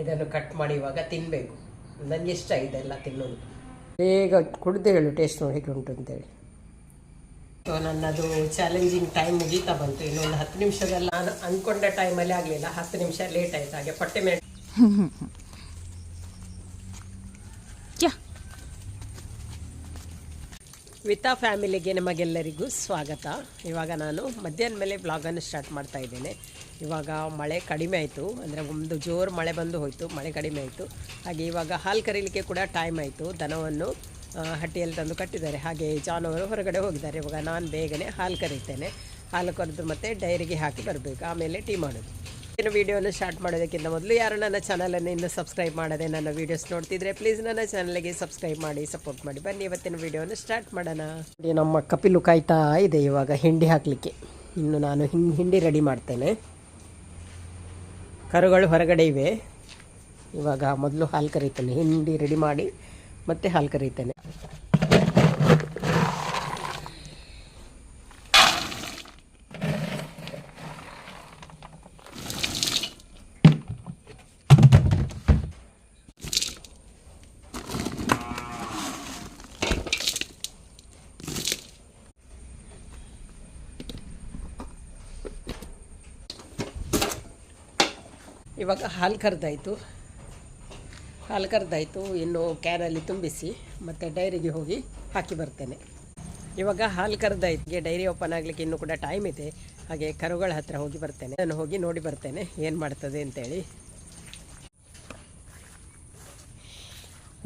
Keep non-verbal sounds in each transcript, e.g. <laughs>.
ಇದನ್ನು ಕಟ್ ಮಾಡಿ ಇವಾಗ ತಿನ್ನಬೇಕು ನನಗೆ ಇಷ್ಟ ಇದೆಲ್ಲ ತಿನ್ನೋದು. ಬೇಗ ಕುಡ್ದು ಹೇಳು ಟೇಸ್ಟ್ ನೋಡಿ ಹೇಗೆ ಉಂಟು ಅಂತೇಳಿ. ಸೊ ನನ್ನದು ಚಾಲೆಂಜಿಂಗ್ ಟೈಮ್ ಮುಗೀತಾ ಬಂತು. ಇನ್ನೊಂದು ಹತ್ತು ನಿಮಿಷದಲ್ಲಿ. ನಾನು ಅಂದ್ಕೊಂಡ ಟೈಮಲ್ಲಿ ಆಗಲಿಲ್ಲ. ಹತ್ತು ನಿಮಿಷ ಲೇಟ್ ಆಯಿತು. ಹಾಗೆ ಪಟ್ಟೆ ಮೇಲೆ <laughs> ವಿತಾ ಫ್ಯಾಮಿಲಿಗೆ ನಮಗೆಲ್ಲರಿಗೂ ಸ್ವಾಗತ. ಇವಾಗ ನಾನು ಮಧ್ಯಾಹ್ನ ಮೇಲೆ ಬ್ಲಾಗನ್ನು ಸ್ಟಾರ್ಟ್ ಮಾಡ್ತಾ ಇದ್ದೇನೆ. ಇವಾಗ ಮಳೆ ಕಡಿಮೆ ಆಯಿತು, ಅಂದರೆ ಒಂದು ಜೋರು ಮಳೆ ಬಂದು ಹೋಯಿತು, ಮಳೆ ಕಡಿಮೆ ಆಯಿತು. ಹಾಗೆ ಇವಾಗ ಹಾಲು ಕರೀಲಿಕ್ಕೆ ಕೂಡ ಟೈಮ್ ಆಯಿತು. ದನವನ್ನು ಹಟ್ಟಿಯಲ್ಲಿ ತಂದು ಕಟ್ಟಿದ್ದಾರೆ. ಹಾಗೆ ಜಾನುವಾರು ಹೊರಗಡೆ ಹೋಗಿದ್ದಾರೆ. ಇವಾಗ ನಾನು ಬೇಗನೆ ಹಾಲು ಕರೀತೇನೆ. ಹಾಲು ಕರೆದು ಮತ್ತು ಡೈರಿಗೆ ಹಾಕಿ ಬರಬೇಕು. ಆಮೇಲೆ ಟೀ ಮಾಡೋದು. ಇನ್ನು ವಿಡಿಯೋನ ಸ್ಟಾರ್ಟ್ ಮಾಡೋದಕ್ಕಿಂತ ಮೊದಲು ಯಾರು ನನ್ನ ಚಾನಲನ್ನು ಇನ್ನು ಸಬ್ಸ್ಕ್ರೈಬ್ ಮಾಡದೆ ನನ್ನ ವಿಡಿಯೋಸ್ ನೋಡ್ತಿದ್ರೆ ಪ್ಲೀಸ್ ನನ್ನ ಚಾನಲ್ಗೆ ಸಬ್ಸ್ಕ್ರೈಬ್ ಮಾಡಿ, ಸಪೋರ್ಟ್ ಮಾಡಿ. ಬನ್ನಿ ಇವತ್ತಿನ ವಿಡಿಯೋನ ಸ್ಟಾರ್ಟ್ ಮಾಡೋಣ. ನಮ್ಮ ಕಪಿಲು ಕಾಯ್ತಾ ಇದೆ ಇವಾಗ ಹಿಂಡಿ ಹಾಕಲಿಕ್ಕೆ. ಇನ್ನು ನಾನು ಹಿಂಡಿ ರೆಡಿ ಮಾಡ್ತೇನೆ. ಕರುಗಳು ಹೊರಗಡೆ ಇವೆ. ಇವಾಗ ಮೊದಲು ಹಾಲು ಕರೀತೇನೆ. ಹಿಂಡಿ ರೆಡಿ ಮಾಡಿ ಮತ್ತೆ ಹಾಲು ಕರೀತೇನೆ. ಇವಾಗ ಹಾಲು ಕರೆದಾಯಿತು. ಹಾಲು ಕರೆದಾಯಿತು. ಇನ್ನು ಕ್ಯಾನಲ್ಲಿ ತುಂಬಿಸಿ ಮತ್ತು ಡೈರಿಗೆ ಹೋಗಿ ಹಾಕಿ ಬರ್ತೇನೆ. ಇವಾಗ ಹಾಲು ಕರೆದಾಯ್ತು. ಡೈರಿ ಓಪನ್ ಆಗಲಿಕ್ಕೆ ಇನ್ನೂ ಕೂಡ ಟೈಮ್ ಇದೆ. ಹಾಗೆ ಕರುಗಳ ಹತ್ರ ಹೋಗಿ ಬರ್ತೇನೆ. ನಾನು ಹೋಗಿ ನೋಡಿ ಬರ್ತೇನೆ ಏನು ಮಾಡ್ತದೆ ಅಂತೇಳಿ.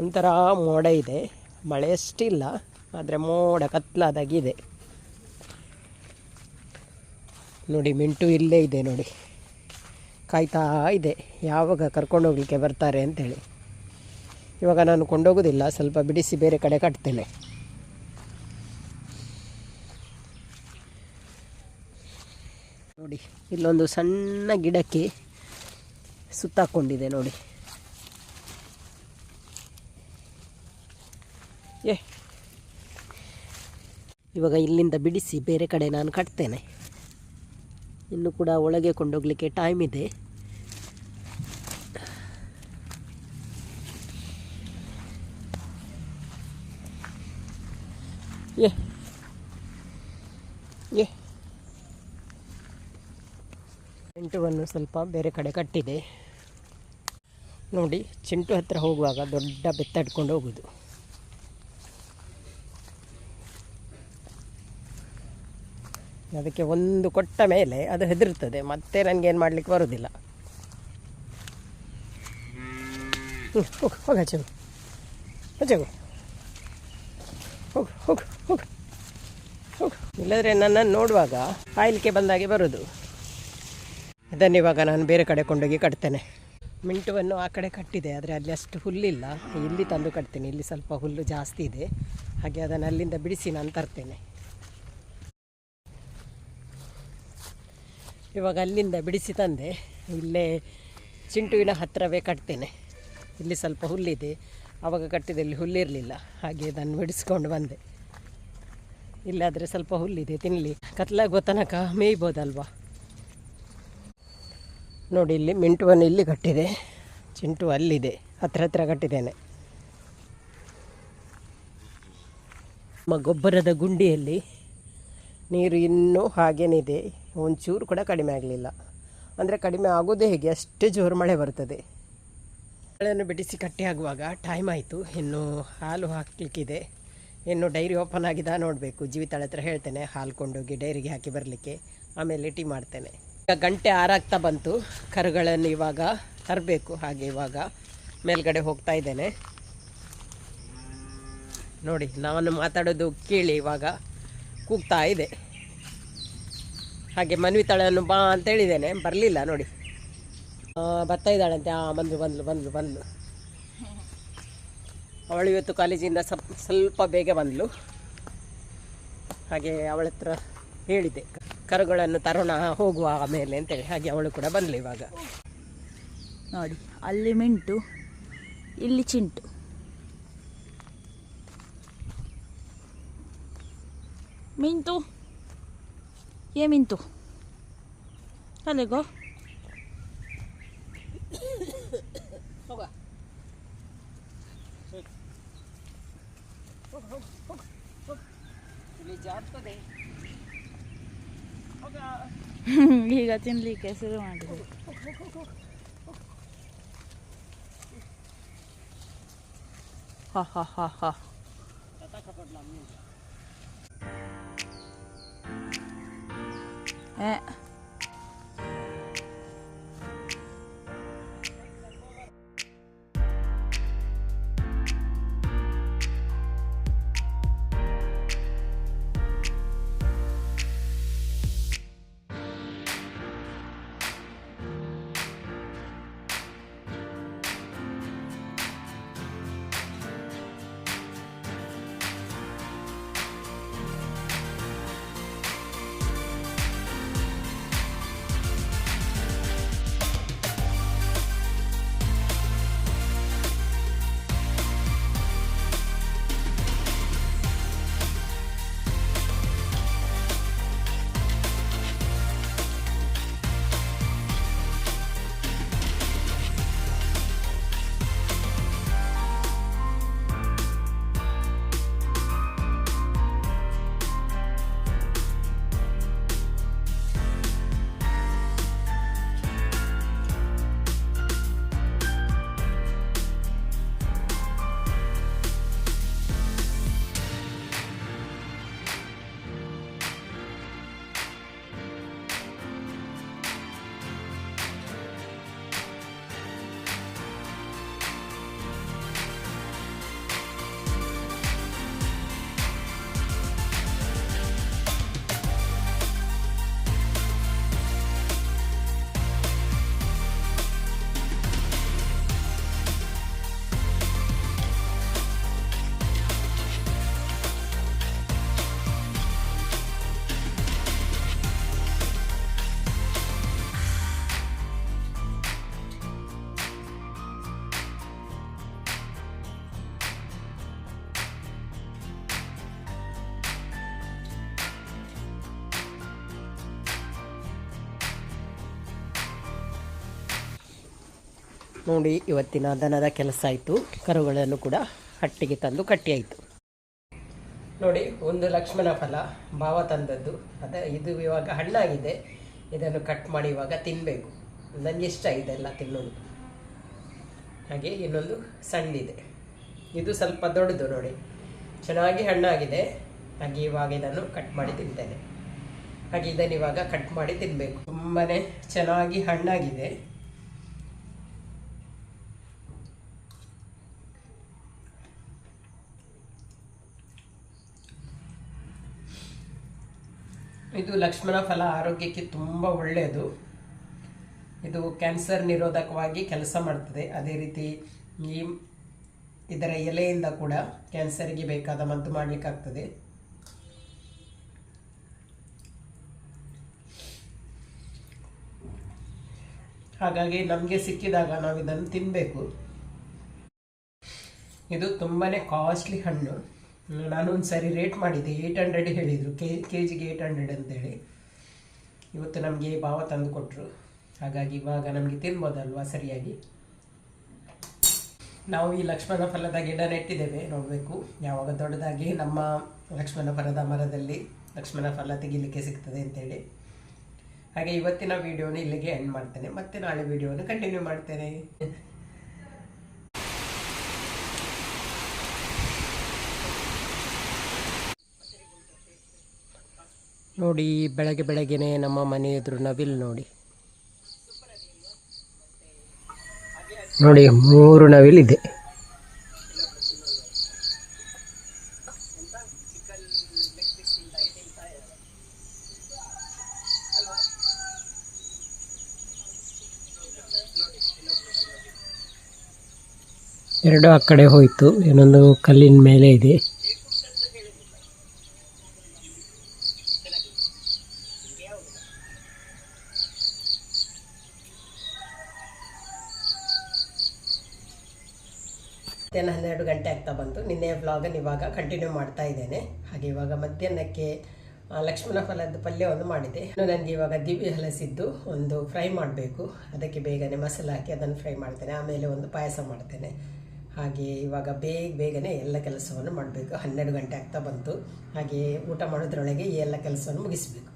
ಒಂಥರ ಮೋಡ ಇದೆ. ಮಳೆ ಅಷ್ಟಿಲ್ಲ, ಆದರೆ ಮೋಡ ಕತ್ಲಾದಾಗಿದೆ. ನೋಡಿ, ಮಿಂಟು ಇಲ್ಲೇ ಇದೆ ನೋಡಿ. ಕಾಯ್ತಾ ಇದೆ. ಯಾವಾಗ ಕರ್ಕೊಂಡು ಹೋಗ್ಲಿಕ್ಕೆ ಬರ್ತಾರೆ ಅಂತೇಳಿ. ಇವಾಗ ನಾನು ಕೊಂಡೋಗೋದಿಲ್ಲ, ಸ್ವಲ್ಪ ಬಿಡಿಸಿ ಬೇರೆ ಕಡೆ ಕಟ್ತೇನೆ. ನೋಡಿ, ಇಲ್ಲೊಂದು ಸಣ್ಣ ಗಿಡಕ್ಕೆ ಸುತ್ತಾಕೊಂಡಿದೆ ನೋಡಿ. ಏ, ಇವಾಗ ಇಲ್ಲಿಂದ ಬಿಡಿಸಿ ಬೇರೆ ಕಡೆ ನಾನು ಕಟ್ತೇನೆ. ಇನ್ನು ಕೂಡ ಒಳಗೆ ಕೊಂಡೋಗ್ಲಿಕ್ಕೆ ಟೈಮ್ ಇದೆ. ಏ ಏ ಚಿಂಟುವನ್ನು ಸ್ವಲ್ಪ ಬೇರೆ ಕಡೆ ಕಟ್ಟಿದೆ. ನೋಡಿ ಚಿಂಟು ಹತ್ರ ಹೋಗುವಾಗ ದೊಡ್ಡ ಬೆತ್ತಡ್ಕೊಂಡು ಹೋಗೋದು. ಅದಕ್ಕೆ ಒಂದು ಕೊಟ್ಟ ಮೇಲೆ ಅದು ಹೆದರುತ್ತದೆ. ಮತ್ತೆ ನನಗೇನು ಮಾಡಲಿಕ್ಕೆ ಬರೋದಿಲ್ಲ. ಹ್ಮ್, ಹೋಗು ಹಚ್ಚು ಹೋಗು ಇಲ್ಲದ್ರೆ ನನ್ನನ್ನು ನೋಡುವಾಗ ಆಯ್ಲಿಕ್ಕೆ ಬಂದಾಗೆ ಬರೋದು. ಅದನ್ನು ಇವಾಗ ನಾನು ಬೇರೆ ಕಡೆ ಕೊಂಡೋಗಿ ಕಟ್ತೇನೆ. ಮಿಂಟುವನ್ನು ಆ ಕಡೆ ಕಟ್ಟಿದೆ, ಆದರೆ ಅಲ್ಲಿ ಅಷ್ಟು ಹುಲ್ಲಿಲ್ಲ. ಇಲ್ಲಿ ತಂದು ಕಟ್ತೇನೆ. ಇಲ್ಲಿ ಸ್ವಲ್ಪ ಹುಲ್ಲು ಜಾಸ್ತಿ ಇದೆ. ಹಾಗೆ ಅದನ್ನು ಅಲ್ಲಿಂದ ಬಿಡಿಸಿ ನಾನು ತರ್ತೇನೆ. ಇವಾಗ ಅಲ್ಲಿಂದ ಬಿಡಿಸಿ ತಂದೆ, ಇಲ್ಲೇ ಚಿಂಟುವಿನ ಹತ್ತಿರವೇ ಕಟ್ತೇನೆ. ಇಲ್ಲಿ ಸ್ವಲ್ಪ ಹುಲ್ಲಿದೆ. ಆವಾಗ ಕಟ್ಟಿದಲ್ಲಿ ಹುಲ್ಲಿರಲಿಲ್ಲ. ಹಾಗೆ ಅದನ್ನು ಬಿಡಿಸ್ಕೊಂಡು ಬಂದೆ. ಇಲ್ಲಾದರೆ ಸ್ವಲ್ಪ ಹುಲ್ಲಿದೆ ತಿನ್ನಲಿ ಕತ್ಲಾಗುವ ತನಕ ಮೇಯ್ಬೋದಲ್ವಾ? ನೋಡಿ, ಇಲ್ಲಿ ಮಿಂಟುವನ್ನು ಇಲ್ಲಿ ಕಟ್ಟಿದೆ. ಚಿಂಟು ಅಲ್ಲಿದೆ, ಹತ್ರ ಹತ್ರ ಕಟ್ಟಿದ್ದೇನೆ. ನಮ್ಮ ಗೊಬ್ಬರದ ಗುಂಡಿಯಲ್ಲಿ ನೀರು ಇನ್ನೂ ಹಾಗೇನಿದೆ ಒಂಚೂರು ಕೂಡ ಕಡಿಮೆ ಆಗಲಿಲ್ಲ. ಅಂದರೆ ಕಡಿಮೆ ಆಗೋದೇ ಹೇಗೆ? ಅಷ್ಟೇ ಜೋರು ಮಳೆ ಬರ್ತದೆ. ಮಳೆಯನ್ನು ಬಿಡಿಸಿ ಕಟ್ಟಿ ಆಗುವಾಗ ಟೈಮ್ ಆಯಿತು. ಇನ್ನು ಹಾಲು ಹಾಕಲಿಕ್ಕಿದೆ. ಇನ್ನು ಡೈರಿ ಓಪನ್ ಆಗಿದ ನೋಡಬೇಕು. ಜೀವಿತಾಳ ಹತ್ರ ಹೇಳ್ತೇನೆ, ಹಾಲು ಕೊಂಡೋಗಿ ಡೈರಿಗೆ ಹಾಕಿ ಬರಲಿಕ್ಕೆ. ಆಮೇಲೆ ಟೀ ಮಾಡ್ತೇನೆ. ಈಗ ಗಂಟೆ ಆರಾಗ್ತಾ ಬಂತು. ಕರುಗಳನ್ನು ಇವಾಗ ತರಬೇಕು, ಹಾಗೆ ಇವಾಗ ಮೇಲ್ಗಡೆ ಹೋಗ್ತಾ ಇದ್ದೇನೆ. ನೋಡಿ ನಾನು ಮಾತಾಡೋದು ಕೇಳಿ ಇವಾಗ ಕೂಗ್ತಾ ಇದೆ. ಹಾಗೆ ಮನವಿ ತಳೆಯನ್ನು ಬಾ ಅಂತ ಹೇಳಿದ್ದೇನೆ ಬರಲಿಲ್ಲ, ನೋಡಿ. ಬರ್ತಾ ಇದ್ದಾಳಂತೆ. ಆ, ಬಂದ್ಲು ಬಂದ್ಲು ಬಂದ್ಲು ಬಂದ್ಲು. ಅವಳು ಇವತ್ತು ಕಾಲೇಜಿಂದ ಸ್ವಲ್ಪ ಸ್ವಲ್ಪ ಬೇಗ ಬಂದಳು ಹಾಗೆ ಅವಳ ಹತ್ರ ಹೇಳಿದೆ ಕರುಗಳನ್ನು ತರೋಣ, ಹೋಗುವ ಆಮೇಲೆ ಅಂತೇಳಿ ಹಾಗೆ ಅವಳು ಕೂಡ ಬಂದಳು ಇವಾಗ. ನೋಡಿ, ಅಲ್ಲಿ ಮಿಂಟು, ಇಲ್ಲಿ ಚಿಂಟು. ಮಿಂಟು? ಏ ಮಿಂಟು? ಅಲ್ಲಿಗೋ ಹೋಗ ಹೋಗು, ಹೋಗು, ಹೋಗು, ಹೋಗು. ಇಲ್ಲಿ ಜಾರ್ತದೆ ಹೋಗ ಈಗ ತಿನ್ಲಿಕ್ಕೆ ಶುರು ಮಾಡಿದೆ ಹ ಹ ಹ ಹ ಏ ನೋಡಿ, ಇವತ್ತಿನ ದನದ ಕೆಲಸ ಆಯಿತು. ಕರುಗಳನ್ನು ಕೂಡ ಹಟ್ಟಿಗೆ ತಂದು ಕಟ್ಟಿ ಆಯಿತು ನೋಡಿ, ಒಂದು ಲಕ್ಷ್ಮಣ ಫಲ ಭಾವ ತಂದದ್ದು. ಅದ, ಇದು ಇವಾಗ ಹಣ್ಣಾಗಿದೆ. ಇದನ್ನು ಕಟ್ ಮಾಡಿ ಇವಾಗ ತಿನ್ನಬೇಕು ನನಗೆ ಇಷ್ಟ ಇದೆಲ್ಲ ತಿನ್ನೋದು. ಹಾಗೆ ಇನ್ನೊಂದು ಸಣ್ಣಿದೆ. ಇದು ಸ್ವಲ್ಪ ದೊಡ್ಡದು ನೋಡಿ. ಚೆನ್ನಾಗಿ ಹಣ್ಣಾಗಿದೆ. ಹಾಗೆ ಇವಾಗ ಇದನ್ನು ಕಟ್ ಮಾಡಿ ತಿಂತೇನೆ. ಹಾಗೆ ಇದನ್ನು ಇವಾಗ ಕಟ್ ಮಾಡಿ ತಿನ್ನಬೇಕು ತುಂಬಾ ಚೆನ್ನಾಗಿ ಹಣ್ಣಾಗಿದೆ. ಇದು ಲಕ್ಷ್ಮಣ ಫಲ ಆರೋಗ್ಯಕ್ಕೆ ತುಂಬ ಒಳ್ಳೆಯದು. ಇದು ಕ್ಯಾನ್ಸರ್ ನಿರೋಧಕವಾಗಿ ಕೆಲಸ ಮಾಡ್ತದೆ. ಅದೇ ರೀತಿ ಈ ಇದರ ಎಲೆಯಿಂದ ಕೂಡ ಕ್ಯಾನ್ಸರ್ಗೆ ಬೇಕಾದ ಮದ್ದು ಮಾಡಲಿಕ್ಕಾಗ್ತದೆ. ಹಾಗಾಗಿ ನಮಗೆ ಸಿಕ್ಕಿದಾಗ ನಾವು ಇದನ್ನು ತಿನ್ನಬೇಕು ಇದು ತುಂಬಾ ಕಾಸ್ಟ್ಲಿ ಹಣ್ಣು. ನಾನು ಒಂದು ಸರಿ ರೇಟ್ ಮಾಡಿದ್ದೆ ಏಯ್ಟ್ ಹಂಡ್ರೆಡ್ ಹೇಳಿದರು, ಕೆ ಕೆ ಜಿಗೆ ಏಯ್ಟ್ ಹಂಡ್ರೆಡ್ ಅಂತೇಳಿ. ಇವತ್ತು ನಮಗೆ ಭಾವ ತಂದು ಕೊಟ್ಟರು ಹಾಗಾಗಿ ಇವಾಗ ನಮಗೆ ತಿನ್ಬೋದಲ್ವಾ ಸರಿಯಾಗಿ? ನಾವು ಈ ಲಕ್ಷ್ಮಣ ಫಲದ ಗಿಡ ನೆಟ್ಟಿದ್ದೇವೆ ನೋಡಬೇಕು. ಯಾವಾಗ ದೊಡ್ಡದಾಗಿ ನಮ್ಮ ಲಕ್ಷ್ಮಣ ಫಲದ ಮರದಲ್ಲಿ ಲಕ್ಷ್ಮಣ ಫಲ ತೆಗಿಲಿಕ್ಕೆ ಸಿಗ್ತದೆ ಅಂತೇಳಿ. ಹಾಗೆ ಇವತ್ತಿನ ವೀಡಿಯೋನ ಇಲ್ಲಿಗೆ ಎಂಡ್ ಮಾಡ್ತೇನೆ. ಮತ್ತೆ ನಾಳೆ ವೀಡಿಯೋನ ಕಂಟಿನ್ಯೂ ಮಾಡ್ತೇನೆ. ನೋಡಿ, ಬೆಳಗ್ಗೆ ಬೆಳಗ್ಗೆನೆ ನಮ್ಮ ಮನೆ ಎದುರು ನವಿಲ್ ನೋಡಿ. ನೋಡಿ, ಮೂರು ನವಿಲಿದೆ ಎರಡು ಆ ಕಡೆ ಹೋಯಿತು, ಇನ್ನೊಂದು ಕಲ್ಲಿನ ಮೇಲೆ ಇದೆ. ಮಧ್ಯಾಹ್ನ ಹನ್ನೆರಡು ಗಂಟೆ ಆಗ್ತಾ ಬಂತು. ನಿನ್ನೆ ವ್ಲಾಗನ್ನು ಇವಾಗ ಕಂಟಿನ್ಯೂ ಮಾಡ್ತಾ ಇದ್ದೇನೆ. ಹಾಗೆ ಇವಾಗ ಮಧ್ಯಾಹ್ನಕ್ಕೆ ಲಕ್ಷ್ಮಣ ಫಲದ ಪಲ್ಯವನ್ನು ಮಾಡಿದೆ. ಇನ್ನು ನನಗೆ ಇವಾಗ ದಿವಿ ಹಲಸಿದ್ದು ಒಂದು ಫ್ರೈ ಮಾಡಬೇಕು. ಅದಕ್ಕೆ ಬೇಗನೆ ಮಸಾಲೆ ಹಾಕಿ ಅದನ್ನು ಫ್ರೈ ಮಾಡ್ತೇನೆ. ಆಮೇಲೆ ಒಂದು ಪಾಯಸ ಮಾಡ್ತೇನೆ. ಹಾಗೆ ಇವಾಗ ಬೇಗ ಬೇಗನೆ ಎಲ್ಲ ಕೆಲಸವನ್ನು ಮಾಡಬೇಕು. ಹನ್ನೆರಡು ಗಂಟೆ ಆಗ್ತಾ ಬಂತು. ಹಾಗೆ ಊಟ ಮಾಡೋದ್ರೊಳಗೆ ಈ ಎಲ್ಲ ಕೆಲಸವನ್ನು ಮುಗಿಸಬೇಕು.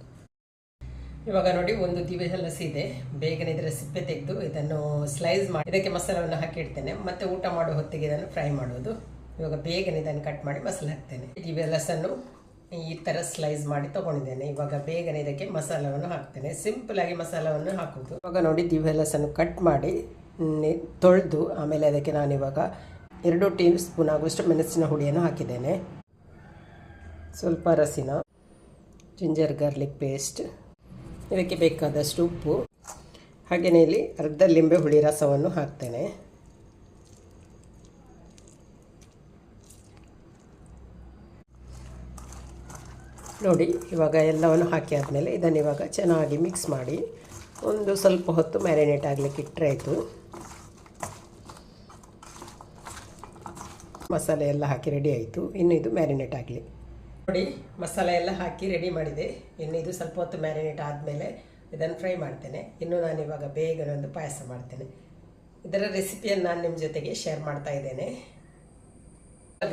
ಇವಾಗ ನೋಡಿ ಒಂದು ದಿವೆ ಹಲಸಿ ಇದೆ. ಬೇಗನೆ ಇದರ ಸಿಪ್ಪೆ ತೆಗೆದು ಇದನ್ನು ಸ್ಲೈಸ್ ಮಾಡಿ, ಇದಕ್ಕೆ ಮಸಾಲವನ್ನು ಹಾಕಿಡ್ತೇನೆ ಮತ್ತೆ ಊಟ ಮಾಡೋ ಹೊತ್ತಿಗೆ ಇದನ್ನು ಫ್ರೈ ಮಾಡೋದು ಇವಾಗ ಬೇಗನೆ ಇದನ್ನು ಕಟ್ ಮಾಡಿ ಮಸಾಲೆ ಹಾಕ್ತೇನೆ. ದಿವೆ ಹಲಸನ್ನು ಈ ಥರ ಸ್ಲೈಸ್ ಮಾಡಿ ತಗೊಂಡಿದ್ದೇನೆ. ಇವಾಗ ಬೇಗನೆ ಇದಕ್ಕೆ ಮಸಾಲವನ್ನು ಹಾಕ್ತೇನೆ. ಸಿಂಪಲ್ ಆಗಿ ಮಸಾಲವನ್ನು ಹಾಕೋದು ಇವಾಗ ನೋಡಿ ದಿವೆ ಹಲಸನ್ನು ಕಟ್ ಮಾಡಿ ತೊಳೆದು, ಆಮೇಲೆ ಅದಕ್ಕೆ ನಾನು ಇವಾಗ ಎರಡು ಟೀ ಸ್ಪೂನ್ ಆಗುವಷ್ಟು ಮೆಣಸಿನ ಹುಡಿಯನ್ನು ಹಾಕಿದ್ದೇನೆ. ಸ್ವಲ್ಪ ರಸಿನ ಜಿಂಜರ್ ಗಾರ್ಲಿಕ್ ಪೇಸ್ಟ್ ಇದಕ್ಕೆ ಬೇಕಾದಷ್ಟು ಉಪ್ಪು. ಹಾಗೆಯೇ ಇಲ್ಲಿ ಅರ್ಧ ಲಿಂಬೆ ಹುಳಿ ರಸವನ್ನು ಹಾಕ್ತೇನೆ. ನೋಡಿ, ಇವಾಗ ಎಲ್ಲವನ್ನು ಹಾಕಿ ಆದಮೇಲೆ ಇದನ್ನು ಇವಾಗ ಚೆನ್ನಾಗಿ ಮಿಕ್ಸ್ ಮಾಡಿ ಒಂದು ಸ್ವಲ್ಪ ಹೊತ್ತು ಮ್ಯಾರಿನೇಟ್ ಆಗಲಿಕ್ಕೆ ಇಟ್ಟರೆ ಆಯಿತು. ಮಸಾಲೆ ಎಲ್ಲ ಹಾಕಿ ರೆಡಿ ಆಯಿತು. ಇನ್ನು ಇದು ಮ್ಯಾರಿನೇಟ್ ಆಗಲಿ. ನೋಡಿ, ಮಸಾಲೆ ಎಲ್ಲ ಹಾಕಿ ರೆಡಿ ಮಾಡಿದೆ. ಇನ್ನು ಇದು ಸ್ವಲ್ಪ ಹೊತ್ತು ಮ್ಯಾರಿನೇಟ್ ಆದಮೇಲೆ ಇದನ್ನು ಫ್ರೈ ಮಾಡ್ತೇನೆ. ಇನ್ನು ನಾನು ಇವಾಗ ಬೇಗ ಒಂದು ಪಾಯಸ ಮಾಡ್ತೇನೆ. ಇದರ ರೆಸಿಪಿಯನ್ನು ನಾನು ನಿಮ್ಮ ಜೊತೆಗೆ ಶೇರ್ ಮಾಡ್ತಾ ಇದ್ದೇನೆ.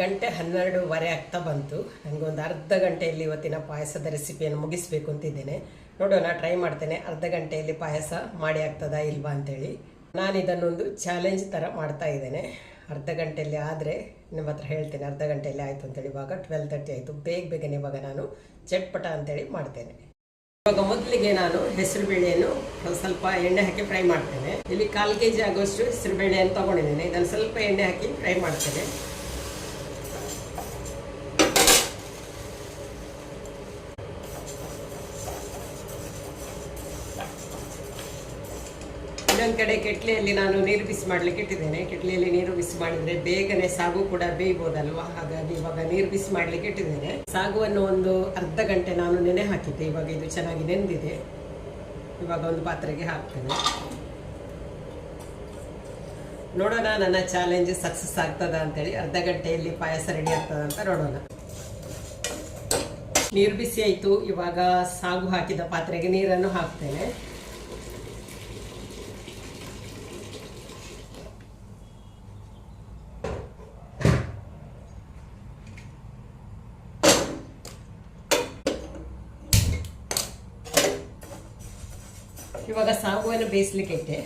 ಗಂಟೆ ಹನ್ನೆರಡೂವರೆ ಆಗ್ತಾ ಬಂತು. ನನಗೊಂದು ಅರ್ಧ ಗಂಟೆಯಲ್ಲಿ ಇವತ್ತಿನ ಪಾಯಸದ ರೆಸಿಪಿಯನ್ನು ಮುಗಿಸ್ಬೇಕು ಅಂತಿದ್ದೇನೆ. ನೋಡೋಣ ಟ್ರೈ ಮಾಡ್ತೇನೆ. ಅರ್ಧ ಗಂಟೆಯಲ್ಲಿ ಪಾಯಸ ಮಾಡಿ ಆಗ್ತದಾ ಇಲ್ವಾ ಅಂತೇಳಿ. ನಾನು ಇದನ್ನೊಂದು ಚಾಲೆಂಜ್ ಥರ ಮಾಡ್ತಾ ಇದ್ದೇನೆ. ಅರ್ಧ ಗಂಟೆಯಲ್ಲಿ ಆದರೆ ನಿಮ್ಮ ಹತ್ರ ಹೇಳ್ತೇನೆ, ಅರ್ಧ ಗಂಟೆಯಲ್ಲಿ ಆಯಿತು ಅಂತೇಳಿ. ಇವಾಗ ಟ್ವೆಲ್ ತರ್ಟಿ ಆಯಿತು. ಬೇಗ ಬೇಗನೆ ಇವಾಗ ನಾನು ಚಟ್ಪಟ ಅಂತೇಳಿ ಮಾಡ್ತೇನೆ. ಇವಾಗ ಮೊದಲಿಗೆ ನಾನು ಹೆಸರು ಬೇಳೆಯನ್ನು ಸ್ವಲ್ಪ ಎಣ್ಣೆ ಹಾಕಿ ಫ್ರೈ ಮಾಡ್ತೇನೆ. ಇಲ್ಲಿ ಕಾಲು ಕೆ ಜಿ ಆಗುವಷ್ಟು ಹೆಸರು ಬೇಳೆಯನ್ನು ತಗೊಂಡಿದ್ದೇನೆ. ಇದನ್ನು ಸ್ವಲ್ಪ ಎಣ್ಣೆ ಹಾಕಿ ಫ್ರೈ ಮಾಡ್ತೇನೆ ಇನ್ನೊಂದು ಕಡೆ ಕೆಟ್ಲೆಯಲ್ಲಿ ನಾನು ನೀರು ಬಿಸಿ ಮಾಡಲಿಕ್ಕೆ ಇಟ್ಟಿದ್ದೇನೆ. ಕೆಟ್ಲೆಯಲ್ಲಿ ನೀರು ಬಿಸಿ ಮಾಡಿದ್ರೆ ಬೇಗನೆ ಸಾಗು ಕೂಡ ಬೇಯ್ಬೋದಲ್ವಾ? ಹಾಗಾಗಿ ಇವಾಗ ನೀರು ಬಿಸಿ ಮಾಡಲಿಕ್ಕೆ ಇಟ್ಟಿದ್ದೇನೆ. ಸಾಗುವನ್ನು ಒಂದು ಅರ್ಧ ಗಂಟೆ ನಾನು ನೆನೆ ಹಾಕಿದ್ದೆ. ಇವಾಗ ಇದು ಚೆನ್ನಾಗಿ ನೆಂದಿದೆ. ಇವಾಗ ಒಂದು ಪಾತ್ರೆಗೆ ಹಾಕ್ತೇನೆ. ನೋಡೋಣ ನನ್ನ ಚಾಲೆಂಜ್ ಸಕ್ಸಸ್ ಆಗ್ತದ ಅಂತೇಳಿ. ಅರ್ಧ ಗಂಟೆಯಲ್ಲಿ ಪಾಯಸ ರೆಡಿ ಆಗ್ತದ ಅಂತ ನೋಡೋಣ. ನೀರು ಬಿಸಿ ಆಯಿತು. ಇವಾಗ ಸಾಗು ಹಾಕಿದ ಪಾತ್ರೆಗೆ ನೀರನ್ನು ಹಾಕ್ತೇನೆ. ಸಾಗುವನ್ನು ಬೇಯಿಸ್ಲಿಕ್ಕೆ ಇಟ್ಟೆ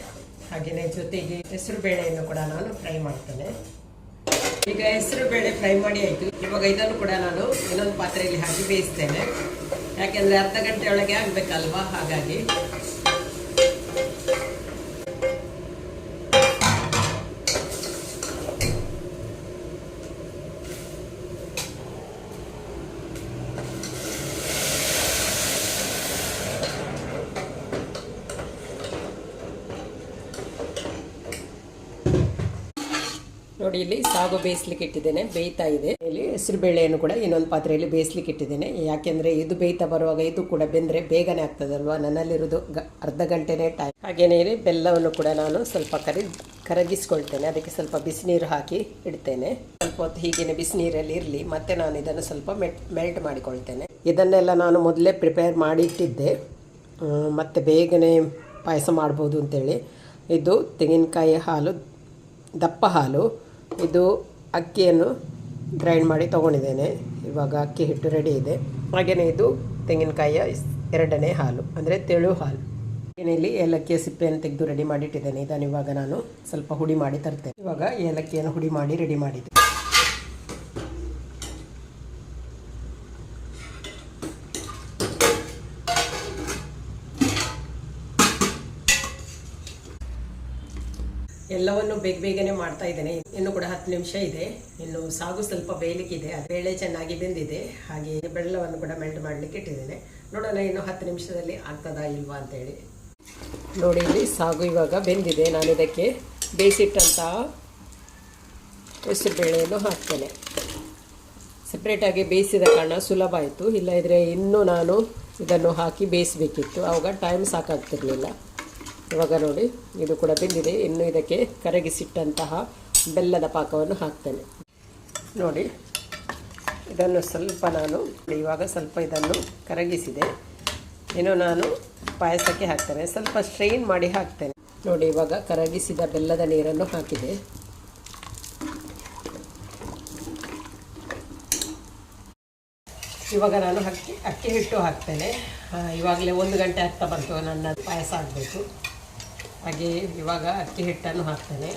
ಹಾಗೆಯೇ ಜೊತೆಗೆ ಹೆಸರು ಬೇಳೆಯನ್ನು ಕೂಡ ನಾನು ಫ್ರೈ ಮಾಡ್ತೇನೆ. ಈಗ ಹೆಸರು ಬೇಳೆ ಫ್ರೈ ಮಾಡಿ ಆಯಿತು. ಇವಾಗ ಇದನ್ನು ಕೂಡ ನಾನು ಇನ್ನೊಂದು ಪಾತ್ರೆಯಲ್ಲಿ ಹಾಕಿ ಬೇಯಿಸ್ತೇನೆ. ಯಾಕೆಂದರೆ ಅರ್ಧ ಗಂಟೆ ಒಳಗೆ ಆಗಬೇಕಲ್ವಾ? ಹಾಗಾಗಿ ನೋಡಿ ಇಲ್ಲಿ ಸಾಗು ಬೇಯಿಸ್ಲಿಕ್ಕೆ ಇಟ್ಟಿದ್ದೇನೆ, ಬೇಯ್ತಾ ಇದೆ. ಇಲ್ಲಿ ಹೆಸರು ಬೇಳೆಯನ್ನು ಕೂಡ ಇನ್ನೊಂದು ಪಾತ್ರೆಯಲ್ಲಿ ಬೇಯಿಸ್ಲಿಕ್ಕೆ ಇಟ್ಟಿದ್ದೇನೆ. ಯಾಕೆಂದ್ರೆ ಇದು ಬೇಯ್ತಾ ಬರುವಾಗ ಇದು ಕೂಡ ಬೆಂದ್ರೆ ಬೇಗನೆ ಆಗ್ತದಲ್ವಾ ನನ್ನಲ್ಲಿರೋದು ಅರ್ಧ ಗಂಟೆನೇ ಟೈಮ್ ಹಾಗೇನೇ ಬೆಲ್ಲವನ್ನು ಕೂಡ ನಾನು ಸ್ವಲ್ಪ ಕರಿ, ಕರಗಿಸ್ಕೊಳ್ತೇನೆ. ಅದಕ್ಕೆ ಸ್ವಲ್ಪ ಬಿಸಿನೀರು ಹಾಕಿ ಇಡ್ತೇನೆ. ಸ್ವಲ್ಪ ಹೊತ್ತು ಹೀಗೇನೆ ಬಿಸಿನೀರಲ್ಲಿ ಇರಲಿ. ಮತ್ತೆ ನಾನು ಇದನ್ನು ಸ್ವಲ್ಪ ಮೆಲ್ಟ್ ಮಾಡಿಕೊಳ್ತೇನೆ. ಇದನ್ನೆಲ್ಲ ನಾನು ಮೊದಲೇ ಪ್ರಿಪೇರ್ ಮಾಡಿ ಇಟ್ಟಿದ್ದೆ. ಮತ್ತೆ ಬೇಗನೆ ಪಾಯಸ ಮಾಡ್ಬೋದು ಅಂತೇಳಿ. ಇದು ತೆಂಗಿನಕಾಯಿ ಹಾಲು, ದಪ್ಪ ಹಾಲು. ಇದು ಅಕ್ಕಿಯನ್ನು ಗ್ರೈಂಡ್ ಮಾಡಿ ತೊಗೊಂಡಿದ್ದೇನೆ. ಇವಾಗ ಅಕ್ಕಿ ಹಿಟ್ಟು ರೆಡಿ ಇದೆ. ಹಾಗೆಯೇ ಇದು ತೆಂಗಿನಕಾಯಿಯ ಎರಡನೇ ಹಾಲು, ಅಂದರೆ ತೆಳು ಹಾಲು. ಇಲ್ಲಿ ಏಲಕ್ಕಿಯ ಸಿಪ್ಪೆಯನ್ನು ತೆಗೆದು ರೆಡಿ ಮಾಡಿಟ್ಟಿದ್ದೇನೆ. ಇದನ್ನು ಇವಾಗ ನಾನು ಸ್ವಲ್ಪ ಹುಡಿ ಮಾಡಿ ತರ್ತೇನೆ. ಇವಾಗ ಏಲಕ್ಕಿಯನ್ನು ಹುಡಿ ಮಾಡಿ ರೆಡಿ ಮಾಡಿದ್ದೆ. ಎಲ್ಲವನ್ನು ಬೇಗ ಬೇಗನೆ ಮಾಡ್ತಾ ಇದ್ದೇನೆ. ಇನ್ನು ಕೂಡ ಹತ್ತು ನಿಮಿಷ ಇದೆ. ಇನ್ನು ಸಾಗು ಸ್ವಲ್ಪ ಬೇಯಲಿಕ್ಕಿದೆ. ಅದು ಬೇಳೆ ಚೆನ್ನಾಗಿ ಬೆಂದಿದೆ. ಹಾಗೆ ಬೆಳ್ಳವನ್ನು ಕೂಡ ಮೆಲ್ಟ್ ಮಾಡಲಿಕ್ಕೆ ಇಟ್ಟಿದ್ದೇನೆ. ನೋಡೋಣ ಇನ್ನು ಹತ್ತು ನಿಮಿಷದಲ್ಲಿ ಆಗ್ತದಾ ಇಲ್ವಾ ಅಂತೇಳಿ ನೋಡಿ ಇಲ್ಲಿ ಸಾಗು ಇವಾಗ ಬೆಂದಿದೆ. ನಾನು ಇದಕ್ಕೆ ಬೇಯಿಸಿಟ್ಟಂತಹ ಹೆಸರು ಬೇಳೆಯನ್ನು ಹಾಕ್ತೇನೆ. ಸಪ್ರೇಟಾಗಿ ಬೇಯಿಸಿದ ಕಾರಣ ಸುಲಭ ಆಯಿತು. ಇಲ್ಲದಿದ್ದರೆ ಇನ್ನೂ ನಾನು ಇದನ್ನು ಹಾಕಿ ಬೇಯಿಸಬೇಕಿತ್ತು. ಆವಾಗ ಟೈಮ್ ಸಾಕಾಗ್ತಿರ್ಲಿಲ್ಲ. ಇವಾಗ ನೋಡಿ, ಇದು ಕೂಡ ಬೆಂದಿದೆ. ಇನ್ನು ಇದಕ್ಕೆ ಕರಗಿಸಿಟ್ಟಂತಹ ಬೆಲ್ಲದ ಪಾಕವನ್ನು ಹಾಕ್ತೇನೆ. ನೋಡಿ, ಇದನ್ನು ಸ್ವಲ್ಪ ನಾನು, ಇವಾಗ ಸ್ವಲ್ಪ ಇದನ್ನು ಕರಗಿಸಿದೆ. ಇನ್ನು ನಾನು ಪಾಯಸಕ್ಕೆ ಹಾಕ್ತೇನೆ. ಸ್ವಲ್ಪ ಸ್ಟ್ರೈನ್ ಮಾಡಿ ಹಾಕ್ತೇನೆ. ನೋಡಿ, ಇವಾಗ ಕರಗಿಸಿದ ಬೆಲ್ಲದ ನೀರನ್ನು ಹಾಕಿದೆ. ಇವಾಗ ನಾನು ಅಕ್ಕಿ ಅಕ್ಕಿ ಹಿಟ್ಟು ಹಾಕ್ತೇನೆ. ಇವಾಗಲೇ ಒಂದು ಗಂಟೆ ಆಗ್ತಾ ಬಂತು. ನನ್ನ ಪಾಯಸ ಆಗಬೇಕು. ಹಾಗೆ ಇವಾಗ ಅಕ್ಕಿ ಹಿಟ್ಟನ್ನು ಹಾಕ್ತೇನೆ.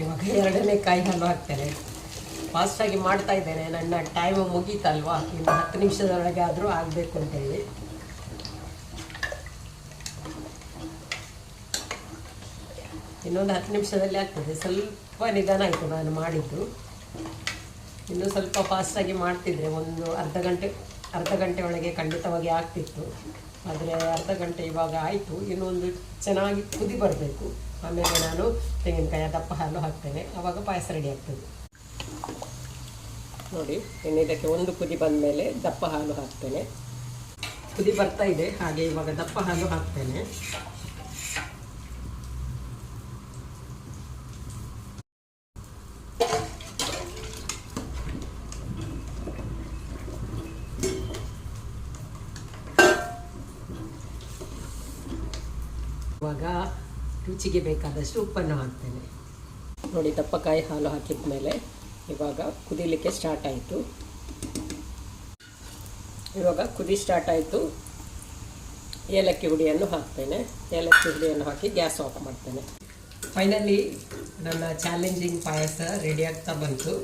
ಇವಾಗ ಎರಡನೇ ಕಾಯಿ ಹಾಲು ಹಾಕ್ತೇನೆ. ಫಾಸ್ಟಾಗಿ ಮಾಡ್ತಾ ಇದ್ದೇನೆ. ನನ್ನ ಟೈಮ್ ಮುಗೀತಲ್ವಾ? ಇನ್ನು ಹತ್ತು ನಿಮಿಷದೊಳಗೆ ಆದರೂ ಆಗಬೇಕು ಅಂತೇಳಿ. ಇನ್ನೊಂದು ಹತ್ತು ನಿಮಿಷದಲ್ಲಿ ಆಗ್ತದೆ. ಸ್ವಲ್ಪ ನಿಧಾನ ಆಯಿತು ನಾನು ಮಾಡಿದ್ದು. ಇನ್ನೂ ಸ್ವಲ್ಪ ಫಾಸ್ಟಾಗಿ ಮಾಡ್ತಿದ್ರೆ ಒಂದು ಅರ್ಧ ಗಂಟೆ ಅರ್ಧ ಗಂಟೆ ಒಳಗೆ ಖಂಡಿತವಾಗಿ ಆಗ್ತಿತ್ತು. ಆದರೆ ಅರ್ಧ ಗಂಟೆ ಇವಾಗ ಆಯಿತು. ಇನ್ನೊಂದು ಚೆನ್ನಾಗಿ ಕುದಿ ಬರಬೇಕು. ಆಮೇಲೆ ನಾನು ತೆಂಗಿನಕಾಯಿ ದಪ್ಪ ಹಾಲು ಹಾಕ್ತೇನೆ. ಆವಾಗ ಪಾಯಸ ರೆಡಿ ಆಗ್ತದೆ. ನೋಡಿ, ಇನ್ನು ಇದಕ್ಕೆ ಒಂದು ಕುದಿ ಬಂದ ಮೇಲೆ ದಪ್ಪ ಹಾಲು ಹಾಕ್ತೇನೆ. ಕುದಿ ಬರ್ತಾ ಇದೆ. ಹಾಗೆ ಇವಾಗ ದಪ್ಪ ಹಾಲು ಹಾಕ್ತೇನೆ ಇವಾಗ ರುಚಿಗೆ ಬೇಕಾದಷ್ಟು ಉಪ್ಪನ್ನು ಹಾಕ್ತೇನೆ. ನೋಡಿ ದಪ್ಪಕಾಯಿ ಹಾಲು ಹಾಕಿದ ಮೇಲೆ ಇವಾಗ ಕುದಿಲಿಕ್ಕೆ ಸ್ಟಾರ್ಟ್ ಆಯಿತು. ಇವಾಗ ಕುದಿ ಸ್ಟಾರ್ಟ್ ಆಯಿತು. ಏಲಕ್ಕಿ ಹುಡಿಯನ್ನು ಹಾಕ್ತೇನೆ. ಏಲಕ್ಕಿ ಹುಡಿಯನ್ನು ಹಾಕಿ ಗ್ಯಾಸ್ ಆಫ್ ಮಾಡ್ತೇನೆ. ಫೈನಲಿ ನನ್ನ ಚಾಲೆಂಜಿಂಗ್ ಪಾಯಸ ರೆಡಿ ಆಗ್ತಾ ಬಂತು.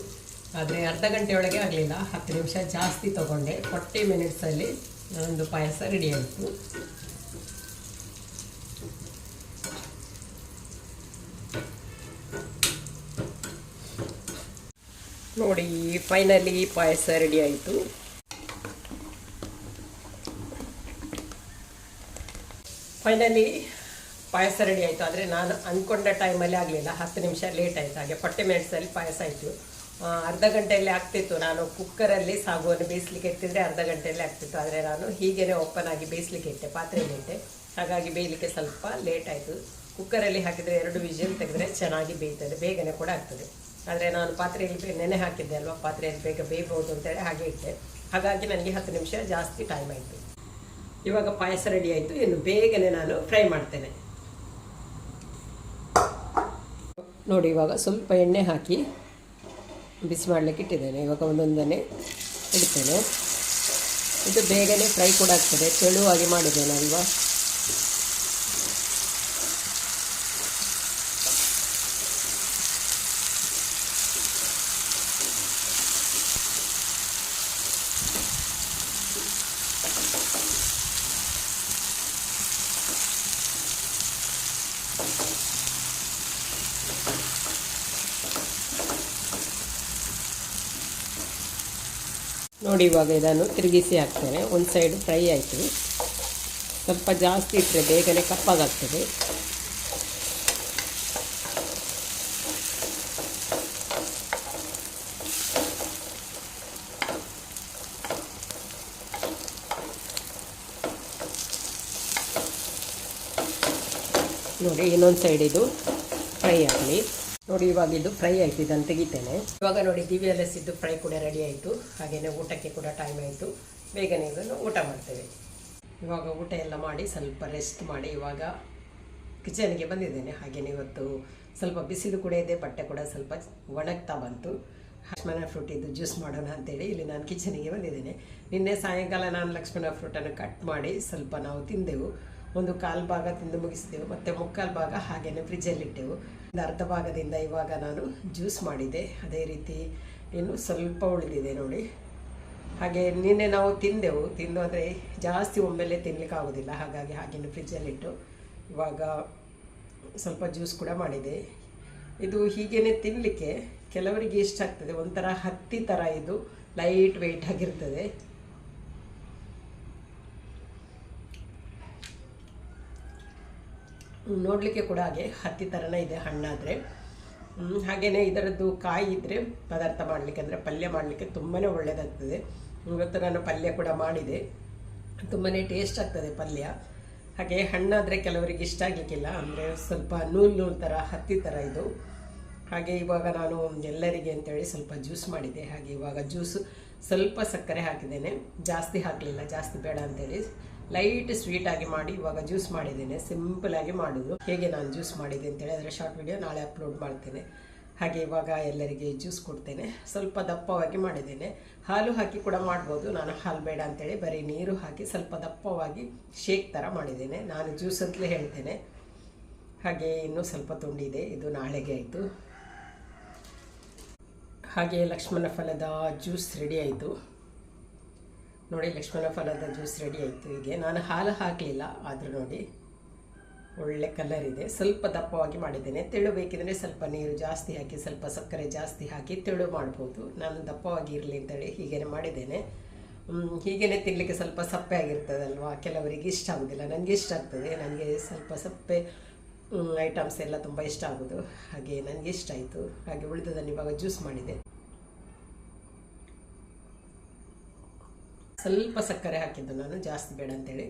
ಆದರೆ ಅರ್ಧ ಗಂಟೆ ಒಳಗೆ ಆಗಲಿಲ್ಲ. ಹತ್ತು ನಿಮಿಷ ಜಾಸ್ತಿ ತಗೊಂಡೆ. ಫಾರ್ಟಿ ಮಿನಿಟ್ಸಲ್ಲಿ ಒಂದು ಪಾಯಸ ರೆಡಿ ಆಯಿತು. ನೋಡಿ ಫೈನಲಿ ಪಾಯಸ ರೆಡಿ ಆಯಿತು. ಫೈನಲಿ ಪಾಯಸ ರೆಡಿ ಆಯಿತು. ಆದರೆ ನಾನು ಅಂದ್ಕೊಂಡ ಟೈಮಲ್ಲಿ ಆಗಲಿಲ್ಲ. ಹತ್ತು ನಿಮಿಷ ಲೇಟ್ ಆಯಿತು. ಹಾಗೆ ಫಾರ್ಟಿ ಮಿನಿಟ್ಸಲ್ಲಿ ಪಾಯಸ ಆಯಿತು. ಅರ್ಧ ಗಂಟೆಯಲ್ಲಿ ಆಗ್ತಿತ್ತು. ನಾನು ಕುಕ್ಕರಲ್ಲಿ ಸಾಗುವನ್ನು ಬೇಯಿಸ್ಲಿಕ್ಕೆ ಇಟ್ಟಿದ್ರೆ ಅರ್ಧ ಗಂಟೆಯಲ್ಲಿ ಆಗ್ತಿತ್ತು. ಆದರೆ ನಾನು ಹೀಗೇನೆ ಓಪನ್ ಆಗಿ ಬೇಯಿಸ್ಲಿಕ್ಕೆ ಇಟ್ಟೆ, ಪಾತ್ರೆಯಲ್ಲಿ ಇಟ್ಟೆ. ಹಾಗಾಗಿ ಬೇಯಲಿಕ್ಕೆ ಸ್ವಲ್ಪ ಲೇಟ್ ಆಯಿತು. ಕುಕ್ಕರಲ್ಲಿ ಹಾಕಿದರೆ ಎರಡು ವಿಷಲ್ ತೆಗೆದ್ರೆ ಚೆನ್ನಾಗಿ ಬೇಯ್ತದೆ. ಬೇಗನೆ ಕೂಡ ಆಗ್ತದೆ. ಆದರೆ ನಾನು ಪಾತ್ರೆಯಲ್ಲಿ ನೆನೆ ಹಾಕಿದ್ದೆ ಅಲ್ವಾ? ಪಾತ್ರೆಯಲ್ಲಿ ಬೇಗ ಬೇಯಬಹುದು ಅಂತೇಳಿ ಹಾಗೆ ಇಟ್ಟೆ. ಹಾಗಾಗಿ ನನಗೆ ಹತ್ತು ನಿಮಿಷ ಜಾಸ್ತಿ ಟೈಮ್ ಆಯಿತು. ಇವಾಗ ಪಾಯಸ ರೆಡಿ ಆಯಿತು. ಇನ್ನು ಬೇಗನೆ ನಾನು ಫ್ರೈ ಮಾಡ್ತೇನೆ. ನೋಡಿ, ಇವಾಗ ಸ್ವಲ್ಪ ಎಣ್ಣೆ ಹಾಕಿ ಬಿಸಿ ಮಾಡಲಿಕ್ಕೆ ಇಟ್ಟಿದ್ದೇನೆ. ಇವಾಗ ಒಂದೊಂದನ್ನೇ ಇಡ್ತೇನೆ. ಇದು ಬೇಗನೆ ಫ್ರೈ ಕೂಡ ಆಗ್ತದೆ. ತೆಳುವಾಗಿ ಮಾಡಿದ್ದೇನೆ ಅಲ್ವಾ? ನೋಡಿ ಇವಾಗ ಇದನ್ನು ತಿರುಗಿಸಿ ಹಾಕ್ತೇನೆ. ಒಂದು ಸೈಡ್ ಫ್ರೈ ಆಯಿತು. ಸ್ವಲ್ಪ ಜಾಸ್ತಿ ಇಟ್ಟರೆ ಬೇಗನೆ ಕಪ್ಪಾಗಾಗ್ತದೆ ನೋಡಿ ಇನ್ನೊಂದು ಸೈಡ್ ಇದು. ಫ್ರೈ ಆಗಲಿ. ನೋಡಿ, ಇವಾಗ ಇದು ಫ್ರೈ ಆಯಿತು, ಇದನ್ನು ತೆಗಿತೇನೆ. ಇವಾಗ ನೋಡಿ ದಿವ್ಯ ಸಿದ್ದು ಫ್ರೈ ಕೂಡ ರೆಡಿ ಆಯಿತು. ಹಾಗೆಯೇ ಊಟಕ್ಕೆ ಕೂಡ ಟೈಮ್ ಆಯಿತು. ಬೇಗನೆ ಇದನ್ನು ಊಟ ಮಾಡ್ತೇವೆ. ಇವಾಗ ಊಟ ಎಲ್ಲ ಮಾಡಿ ಸ್ವಲ್ಪ ರೆಸ್ಟ್ ಮಾಡಿ. ಇವಾಗ ಕಿಚನ್ಗೆ ಬಂದಿದ್ದೇನೆ. ಹಾಗೆಯೇ ಇವತ್ತು ಸ್ವಲ್ಪ ಬಿಸಿಲು ಕೂಡ ಇದೆ, ಬಟ್ಟೆ ಕೂಡ ಸ್ವಲ್ಪ ಒಣಗ್ತಾ ಬಂತು. ಲಕ್ಷ್ಮಣ ಫ್ರೂಟ್ ಇದು ಜ್ಯೂಸ್ ಮಾಡೋಣ ಅಂತೇಳಿ ಇಲ್ಲಿ ನಾನು ಕಿಚನಿಗೆ ಬಂದಿದ್ದೇನೆ. ನಿನ್ನೆ ಸಾಯಂಕಾಲ ನಾನು ಲಕ್ಷ್ಮಣ ಫ್ರೂಟನ್ನು ಕಟ್ ಮಾಡಿ ಸ್ವಲ್ಪ ನಾವು ತಿಂದೆವು. ಒಂದು ಕಾಲು ಭಾಗ ತಿಂದು ಮುಗಿಸಿದೆವು. ಮತ್ತು ಮುಕ್ಕಾಲು ಭಾಗ ಹಾಗೆಯೇ ಫ್ರಿಜ್ಜಲ್ಲಿಟ್ಟೆವು ಅರ್ಧ ಭಾಗದಿಂದ ಇವಾಗ ನಾನು ಜ್ಯೂಸ್ ಮಾಡಿದೆ. ಅದೇ ರೀತಿ ಇನ್ನು ಸ್ವಲ್ಪ ಉಳಿದಿದೆ ನೋಡಿ. ಹಾಗೆ ನಿನ್ನೆ ನಾವು ತಿಂದೆವು. ತಿಂದು ಅಂದರೆ ಜಾಸ್ತಿ ಒಮ್ಮೆಲೆ ತಿನ್ಲಿಕ್ಕೆ ಆಗೋದಿಲ್ಲ. ಹಾಗಾಗಿ ಹಾಗೆಯೇ ಫ್ರಿಜ್ಜಲ್ಲಿಟ್ಟು ಇವಾಗ ಸ್ವಲ್ಪ ಜ್ಯೂಸ್ ಕೂಡ ಮಾಡಿದೆ. ಇದು ಹೀಗೇನೆ ತಿನ್ನಲಿಕ್ಕೆ ಕೆಲವರಿಗೆ ಇಷ್ಟ ಆಗ್ತದೆ. ಒಂಥರ ಹತ್ತಿ ಥರ ಇದು. ಲೈಟ್ ವೆಯ್ಟ್ ಆಗಿರ್ತದೆ. ನೋಡಲಿಕ್ಕೆ ಕೂಡ ಹಾಗೆ ಹತ್ತಿ ಥರನೇ ಇದೆ ಹಣ್ಣಾದರೆ. ಹಾಗೆಯೇ ಇದರದ್ದು ಕಾಯಿ ಇದ್ದರೆ ಪದಾರ್ಥ ಮಾಡಲಿಕ್ಕೆ ಅಂದರೆ ಪಲ್ಯ ಮಾಡಲಿಕ್ಕೆ ತುಂಬಾ ಒಳ್ಳೆಯದಾಗ್ತದೆ ಇವತ್ತು ನಾನು ಪಲ್ಯ ಕೂಡ ಮಾಡಿದೆ. ತುಂಬಾ ಟೇಸ್ಟ್ ಆಗ್ತದೆ ಪಲ್ಯ. ಹಾಗೆ ಹಣ್ಣಾದರೆ ಕೆಲವರಿಗೆ ಇಷ್ಟ ಆಗಲಿಕ್ಕಿಲ್ಲ, ಅಂದರೆ ಸ್ವಲ್ಪ ನೂಲ್ ನೂಲ್ ಥರ ಹತ್ತಿ ಥರ ಇದು. ಹಾಗೆ ಇವಾಗ ನಾನು ಎಲ್ಲರಿಗೆ ಅಂತೇಳಿ ಸ್ವಲ್ಪ ಜ್ಯೂಸ್ ಮಾಡಿದ್ದೆ ಹಾಗೆ ಇವಾಗ ಜ್ಯೂಸು ಸ್ವಲ್ಪ ಸಕ್ಕರೆ ಹಾಕಿದ್ದೇನೆ. ಜಾಸ್ತಿ ಹಾಕಲಿಲ್ಲ, ಜಾಸ್ತಿ ಬೇಡ ಅಂತೇಳಿ. ಲೈಟ್ ಸ್ವೀಟ್ ಆಗಿ ಮಾಡಿ ಇವಾಗ ಜ್ಯೂಸ್ ಮಾಡಿದ್ದೇನೆ. ಸಿಂಪಲ್ ಆಗಿ ಮಾಡೋದು. ಹೇಗೆ ನಾನು ಜ್ಯೂಸ್ ಮಾಡಿದೆ ಅಂತೇಳಿ ಅದರ ಶಾರ್ಟ್ ವಿಡಿಯೋ ನಾಳೆ ಅಪ್ಲೋಡ್ ಮಾಡ್ತೇನೆ. ಹಾಗೆ ಇವಾಗ ಎಲ್ಲರಿಗೆ ಜ್ಯೂಸ್ ಕೊಡ್ತೇನೆ. ಸ್ವಲ್ಪ ದಪ್ಪವಾಗಿ ಮಾಡಿದ್ದೇನೆ. ಹಾಲು ಹಾಕಿ ಕೂಡ ಮಾಡ್ಬೋದು. ನಾನು ಹಾಲು ಬೇಡ ಅಂತೇಳಿ ಬರೀ ನೀರು ಹಾಕಿ ಸ್ವಲ್ಪ ದಪ್ಪವಾಗಿ ಶೇಕ್ ಥರ ಮಾಡಿದ್ದೇನೆ. ನಾನು ಜ್ಯೂಸ್ ಅಂತಲೇ ಹೇಳ್ತೇನೆ. ಹಾಗೆ ಇನ್ನೂ ಸ್ವಲ್ಪ ತುಂಡಿದೆ. ಇದು ನಾಳೆಗೆ ಆಯಿತು. ಹಾಗೆ ಲಕ್ಷ್ಮಣ ಫಲದ ಜ್ಯೂಸ್ ರೆಡಿ ಆಯಿತು. ನೋಡಿ ಲಕ್ಷ್ಮಣ ಫಲದ ಜ್ಯೂಸ್ ರೆಡಿ ಆಯಿತು. ಹೀಗೆ ನಾನು ಹಾಲು ಹಾಕಲಿಲ್ಲ, ಆದರೂ ನೋಡಿ, ಒಳ್ಳೆ ಕಲರ್ ಇದೆ. ಸ್ವಲ್ಪ ದಪ್ಪವಾಗಿ ಮಾಡಿದ್ದೇನೆ. ತೆಳು ಬೇಕಿದ್ರೆ ಸ್ವಲ್ಪ ನೀರು ಜಾಸ್ತಿ ಹಾಕಿ, ಸ್ವಲ್ಪ ಸಕ್ಕರೆ ಜಾಸ್ತಿ ಹಾಕಿ ತೆಳು ಮಾಡ್ಬೋದು. ನಾನು ದಪ್ಪವಾಗಿ ಇರಲಿ ಅಂತೇಳಿ ಹೀಗೇನೆ ಮಾಡಿದ್ದೇನೆ. ಹೀಗೇನೆ ತಿನ್ನಲಿಕ್ಕೆ ಸ್ವಲ್ಪ ಸಪ್ಪೆ ಆಗಿರ್ತದಲ್ವಾ? ಕೆಲವರಿಗೆ ಇಷ್ಟ ಆಗೋದಿಲ್ಲ. ನನಗೆ ಇಷ್ಟ ಆಗ್ತದೆ. ನನಗೆ ಸ್ವಲ್ಪ ಸಪ್ಪೆ ಐಟಮ್ಸ್ ಎಲ್ಲ ತುಂಬ ಇಷ್ಟ ಆಗೋದು. ಹಾಗೆ ನನಗೆ ಇಷ್ಟ ಆಯಿತು. ಹಾಗೆ ಉಳಿದದನ್ನು ಇವಾಗ ಜ್ಯೂಸ್ ಮಾಡಿದೆ. ಸ್ವಲ್ಪ ಸಕ್ಕರೆ ಹಾಕಿದ್ದು ನಾನು ಜಾಸ್ತಿ ಬೇಡ ಅಂತೇಳಿ.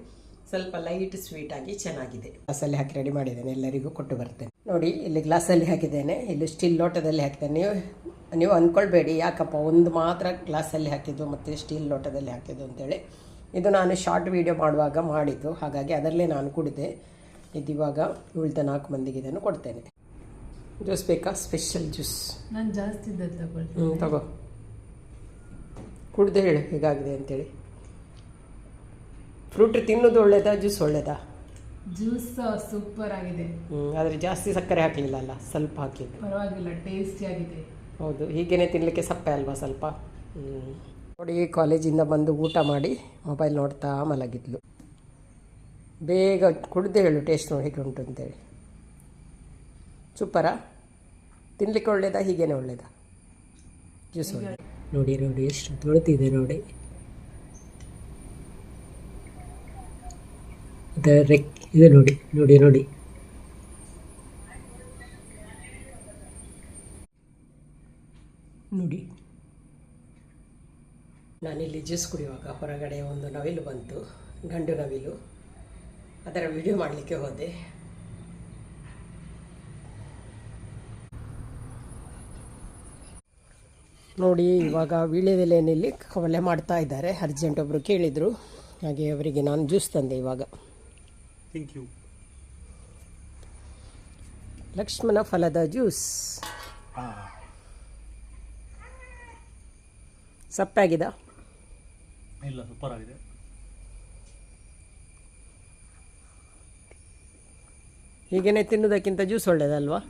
ಸ್ವಲ್ಪ ಲೈಟ್ ಸ್ವೀಟ್ ಆಗಿ ಚೆನ್ನಾಗಿದೆ. ಗ್ಲಾಸಲ್ಲಿ ಹಾಕಿ ರೆಡಿ ಮಾಡಿದ್ದೇನೆ ಎಲ್ಲರಿಗೂ ಕೊಟ್ಟು ಬರ್ತೇನೆ. ನೋಡಿ ಇಲ್ಲಿ ಗ್ಲಾಸಲ್ಲಿ ಹಾಕಿದ್ದೇನೆ ಇಲ್ಲಿ ಸ್ಟೀಲ್ ಲೋಟದಲ್ಲಿ ಹಾಕಿದ್ದೇನೆ ನೀವು ನೀವು ಅಂದ್ಕೊಳ್ಬೇಡಿ ಯಾಕಪ್ಪ ಒಂದು ಮಾತ್ರ ಗ್ಲಾಸಲ್ಲಿ ಹಾಕಿದ್ದು ಮತ್ತು ಸ್ಟೀಲ್ ಲೋಟದಲ್ಲಿ ಹಾಕಿದ್ದು ಅಂತೇಳಿ. ಇದು ನಾನು ಶಾರ್ಟ್ ವೀಡಿಯೋ ಮಾಡುವಾಗ ಮಾಡಿದ್ದು ಹಾಗಾಗಿ ಅದರಲ್ಲೇ ನಾನು ಕುಡಿದೆ. ಇದಿವಾಗ ಉಳಿದ ನಾಲ್ಕು ಮಂದಿಗೆ ಇದನ್ನು ಕೊಡ್ತೇನೆ. ಜ್ಯೂಸ್ ಬೇಕಾ? ಸ್ಪೆಷಲ್ ಜ್ಯೂಸ್ ನಾನು ಜಾಸ್ತಿ ಇದ್ದದ್ದು ತಗೊಳ್ತೀನಿ. ಹ್ಞೂ ತಗೋ. ಕುಡ್ದು ಹೇಳು ಹೇಗಾಗಿದೆ ಅಂತೇಳಿ. ಫ್ರೂಟ್ ತಿನ್ನೋದು ಒಳ್ಳೇದಾ ಜ್ಯೂಸ್ ಒಳ್ಳೇದಾ? ಜ್ಯೂಸ್ ಸೂಪರ್ ಆಗಿದೆ. ಹ್ಞೂ ಆದರೆ ಜಾಸ್ತಿ ಸಕ್ಕರೆ ಹಾಕಲಿಲ್ಲ ಅಲ್ಲ ಸ್ವಲ್ಪ ಹಾಕಿದ್ದು ಪರವಾಗಿಲ್ಲ ಟೇಸ್ಟಿ ಆಗಿದೆ. ಹೌದು ಹೀಗೇನೆ ತಿನ್ನಲಿಕ್ಕೆ ಸಪ್ಪೆ ಅಲ್ವಾ ಸ್ವಲ್ಪ? ಹ್ಞೂ ನೋಡಿ ಕಾಲೇಜಿಂದ ಬಂದು ಊಟ ಮಾಡಿ ಮೊಬೈಲ್ ನೋಡ್ತಾ ಮಲಗಿದ್ಲು. ಬೇಗ ಕುಡ್ದು ಹೇಳು ಟೇಸ್ಟ್ ನೋಡಿ ಹೇಗೆ ಉಂಟು ಅಂತೇಳಿ. ಸೂಪರಾ ತಿನ್ನಲಿಕ್ಕೆ ಒಳ್ಳೇದಾ ಹೀಗೇನೆ ಒಳ್ಳೇದಾ? ಜ್ಯೂಸ್ ಒಳ್ಳೆ ನೋಡಿ ನೋಡಿ, ಎಷ್ಟು ತೊಳ್ತಿದೆ ನೋಡಿ. ಅದರ ರೆಕ್, ಇದು ನೋಡಿ ನೋಡಿ ನೋಡಿ. ನೋಡಿ. ನಾನಿಲ್ಲಿ ಜ್ಯೂಸ್ ಕುಡಿಯುವಾಗ ಹೊರಗಡೆ ಒಂದು ನವಿಲು ಬಂತು, ಗಂಡು ನವಿಲು. ಅದರ ವಿಡಿಯೋ ಮಾಡಲಿಕ್ಕೆ ಹೋದೆ. ನೋಡಿ ಇವಾಗ ವೀಳ್ಯದೆಲೆಯಲ್ಲಿ ಕವಲೆ ಮಾಡ್ತಾ ಇದ್ದಾರೆ. ಅರ್ಜೆಂಟ್ ಒಬ್ಬರು ಕೇಳಿದರು. ಹಾಗೆ ಅವರಿಗೆ ನಾನು ಜ್ಯೂಸ್ ತಂದೆ ಇವಾಗ. ಥ್ಯಾಂಕ್ ಯು ಲಕ್ಷ್ಮಣ ಫಲದ ಜ್ಯೂಸ್. ಸಪ್ಪಾಗಿದ? ಇಲ್ಲ ಸೂಪರ್ ಆಗಿದೆ. ಹೀಗೇನೆ ತಿನ್ನೋದಕ್ಕಿಂತ ಜ್ಯೂಸ್ ಒಳ್ಳೇದಲ್ವಾ?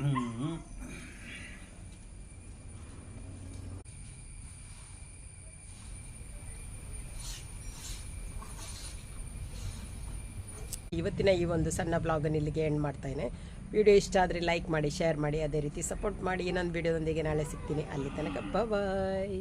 ಇವತ್ತಿನ ಈ ಒಂದು ಸಣ್ಣ ಬ್ಲಾಗನ್ನು ಇಲ್ಲಿಗೆ ಎಂಡ್ ಮಾಡ್ತಾಯಿದ್ದೇನೆ ವಿಡಿಯೋ ಇಷ್ಟ ಆದರೆ ಲೈಕ್ ಮಾಡಿ ಶೇರ್ ಮಾಡಿ, ಅದೇ ರೀತಿ ಸಪೋರ್ಟ್ ಮಾಡಿ. ಇನ್ನೊಂದು ವಿಡಿಯೋದೊಂದಿಗೆ ನಾಳೆ ಸಿಗ್ತೀನಿ. ಅಲ್ಲಿ ತನಕ ಬಾಯ್